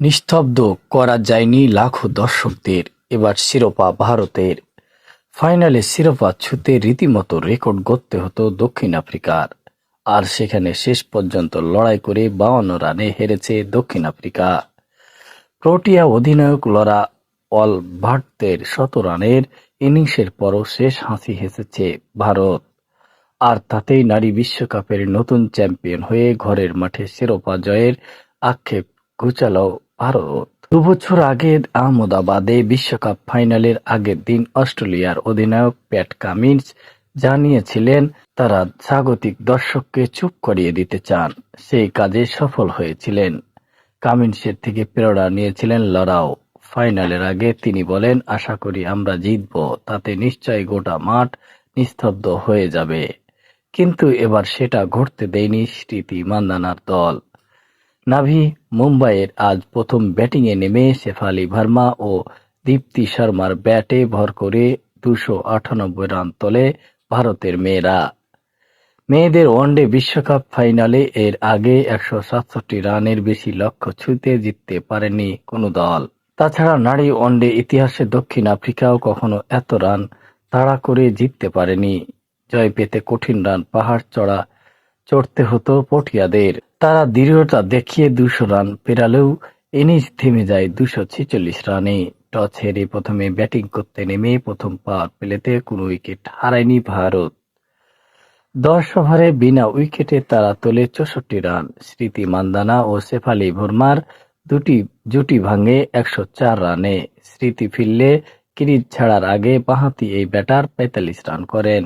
নিস্তব্ধ করা যায়নি লাখো দর্শকদের। এবার শিরোপা ভারতের। ফাইনালে শিরোপা ছুঁতে রীতিমতো রেকর্ড গড়তে হতো দক্ষিণ আফ্রিকার। আর সেখানে শেষ পর্যন্ত লড়াই করে বাউন্ন রানে হেরেছে দক্ষিণ আফ্রিকা। প্রোটিয়া অধিনায়ক লরা অলভার্টের শত রানের ইনিংসের পরও শেষ হাসি হেসেছে ভারত। আর তাতেই নারী বিশ্বকাপের নতুন চ্যাম্পিয়ন হয়ে ঘরের মাঠে শিরোপা জয়ের আক্ষেপ ঘুচাল ভারত। দুবছর আগে আহমেদাবাদে বিশ্বকাপ ফাইনালের আগের দিন অস্ট্রেলিয়ার অধিনায়ক প্যাট কামিন্স জানিয়েছিলেন, তারা স্বাগতিক দর্শককে চুপ করিয়ে দিতে চান। সেই কাজে সফল হয়েছিলেন। কামিন্সের থেকে প্রেরণা নিয়েছিলেন লরাও ফাইনালের আগে তিনি বলেন, আশা করি আমরা জিতব। তাতে নিশ্চয়ই গোটা মাঠ নিস্তব্ধ হয়ে যাবে। কিন্তু এবার সেটা ঘটতে দেয়নি স্মৃতি মান্দানার দল। নাভি মুম্বাইয়ের আজ প্রথম ব্যাটিংয়ে নেমে শেফালি ভার্মা ও দীপ্তি শর্মার ব্যাটে ভর করে দুশো আটানব্বই রান তোলে ভারতের মেয়েরা। মেয়েদের ওয়ানডে বিশ্বকাপ ফাইনালে এর আগে একশো সাতষট্টি রানের বেশি লক্ষ্য ছুঁতে জিততে পারেনি কোনো দল। তাছাড়া নারী ওয়ানডে ইতিহাসে দক্ষিণ আফ্রিকাও কখনো এত রান তাড়া করে জিততে পারেনি। জয় পেতে কঠিন রান পাহাড় চড়া চড়তে হতো পটিয়াদের। তারা দৃঢ়তা দেখিয়ে দুশো রান পেরালেও ইনিংস থেমে যায় দুশো ছেচল্লিশ রানে। টস হেরে প্রথমে ব্যাটিং করতে নেমে প্রথম পাওয়ার প্লেতে কোনো উইকেট হারায়নি ভারত। দশ ওভারে বিনা উইকেটে তারা তোলে চৌষট্টি রান। স্মৃতি মান্দানা ও শেফালি ভর্মার দুটি জুটি ভাঙে একশো চার রানে। স্মৃতি ফিরলে ক্রিজ ছাড়ার আগে বাঁহাতি এই ব্যাটার পঁয়তাল্লিশ রান করেন।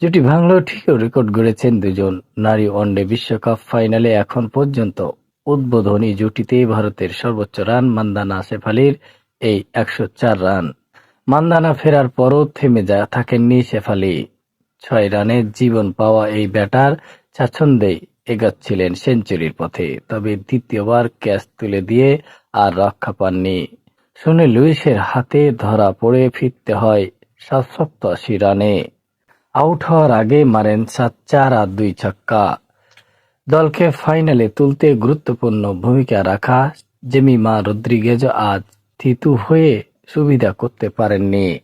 জুটি ভাঙলেও ঠিকও রেকর্ড গড়েছেন দুজন নারী ওয়ানডে বিশ্বকাপ ফাইনালে এখন পর্যন্ত উদ্বোধনী জুটিতেই ভারতের সর্বোচ্চ রান মান্দানা শেফালির এই একশো চার রান। মান্দানা ফেরার পরও থেমে যা থাকেননি শেফালি। ছয় রানে জীবন পাওয়া এই ব্যাটার স্বাচ্ছন্দ্যেই এগাচ্ছিলেন সেঞ্চুরির পথে, তবে দ্বিতীয়বার ক্যাচ তুলে দিয়ে আর রক্ষা পাননি। শুনে লুইসের হাতে ধরা পড়ে ফিরতে হয় সাত সপ্তাশি রানে। আউট হওয়ার আগে মারেন সাত চার আর দুই ছক্কা। দলকে ফাইনালে তুলতে গুরুত্বপূর্ণ ভূমিকা রাখা জেমিমা রদ্রিগেজ আজ থিতু হয়ে সুবিধা করতে পারেননি।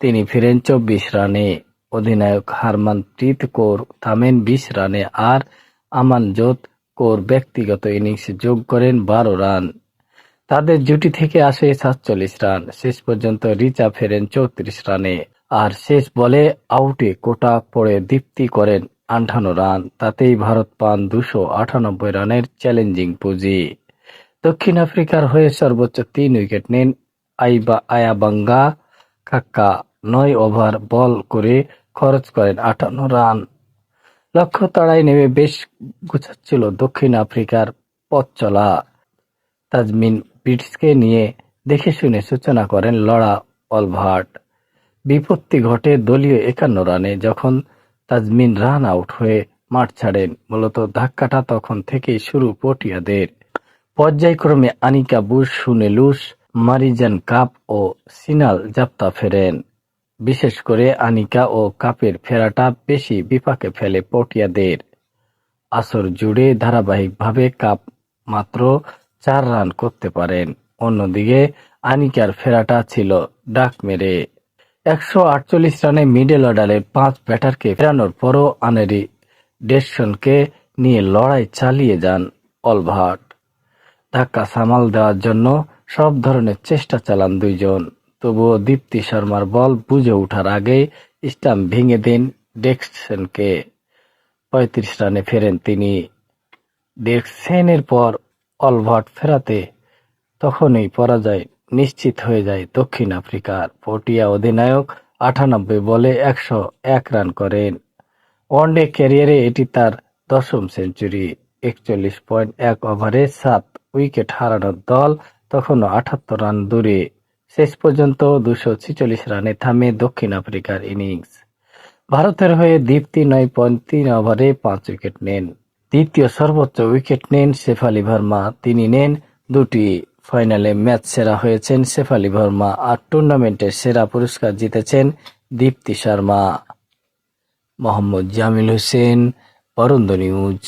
তিনি ফিরেন চব্বিশ রানে। অধিনায়ক হারমানপ্রীত কৌর থামেন বিশ রানে আর আমানজোত কৌর ব্যক্তিগত ইনিংসে যোগ করেন বারো রান। তাদের জুটি থেকে আসে সাতচল্লিশ রান। শেষ পর্যন্ত রিচা ফেরেন চৌত্রিশ রানে। আর শেষ বলে আউটে কোটা পড়ে দীপ্তি করেন আঠান্ন রান। তাতেই ভারত পান দুশো আটানব্বই রানের চ্যালেঞ্জিং পুঁজি। দক্ষিণ আফ্রিকার হয়ে সর্বোচ্চ তিন উইকেট নেন আয়াবাঙ্গা। কাক্কা নয় ওভার বল করে খরচ করেন আটান্ন রান। লক্ষ্য তাড়াই নেমে বেশ গুছাচ্ছিল দক্ষিণ আফ্রিকার পথ চলা। তাজমিন পিটসকে নিয়ে দেখে শুনে সূচনা করেন লড়া অলভার্ট। বিপত্তি ঘটে দলীয় একান্ন রানে যখন তাজমিন রান আউট হয়ে মাঠ ছাড়েন, মূলত ধাক্কাটা তখন থেকেই শুরু পটিয়াদের। পর্যায়ক্রমে Anneke Bosch Sune Luus Marizanne Kapp ও সিনাল জাপ্তা ফেরেন। বিশেষ করে আনিকা ও কাপের ফেরাটা বেশি বিপাকে ফেলে পটিয়াদের। আসর জুড়ে ধারাবাহিকভাবে কাপ মাত্র চার রান করতে পারেন। অন্যদিকে আনিকার ফেরাটা ছিল ডাক মেরে। একশো আটচল্লিশ রানে মিডল অর্ডারের পাঁচ ব্যাটারকে ফেরানোর পরও আনেরি ডেসনকে নিয়ে লড়াই চালিয়ে যান অলভার্ট। ধাক্কা সামাল দেওয়ার জন্য সব ধরনের চেষ্টা চালান দুইজন। তবুও দীপ্তি শর্মার বল বুঝে ওঠার আগে স্টাম্প ভেঙে দেন ডেক্সনকে পঁয়ত্রিশ রানে ফেরেন তিনি। ডেক্সেনের পর অলভার্ট ফেরাতে তখনই পরাজয় নিশ্চিত হয়ে যায় দক্ষিণ আফ্রিকার পটিয়া অধিনায়ক আটানব্বই বলে একশো এক রান করেন। ওয়ানডে ক্যারিয়ারে এটি তার দশম সেঞ্চুরি। একচল্লিশ পয়েন্ট এক ওভারে সাত উইকেট হারানোর দল তখনও আটাত্তর রান দূরে। শেষ পর্যন্ত দুশো ছিচল্লিশ রানে থামে দক্ষিণ আফ্রিকার ইনিংস। ভারতের হয়ে দীপ্তি নয় পয়েন্ট তিন ওভারে পাঁচ উইকেট নেন। দ্বিতীয় সর্বোচ্চ উইকেট নেন শেফালি ভার্মা। তিনি নেন দুটি। ফাইনালে ম্যাচ সেরা হয়েছেন শেফালি ভর্মা আর টুর্নামেন্টের সেরা পুরস্কার জিতেছেন দীপ্তি শর্মা। মোহাম্মদ জামিল হোসেন, বরুন্দ নিউজ।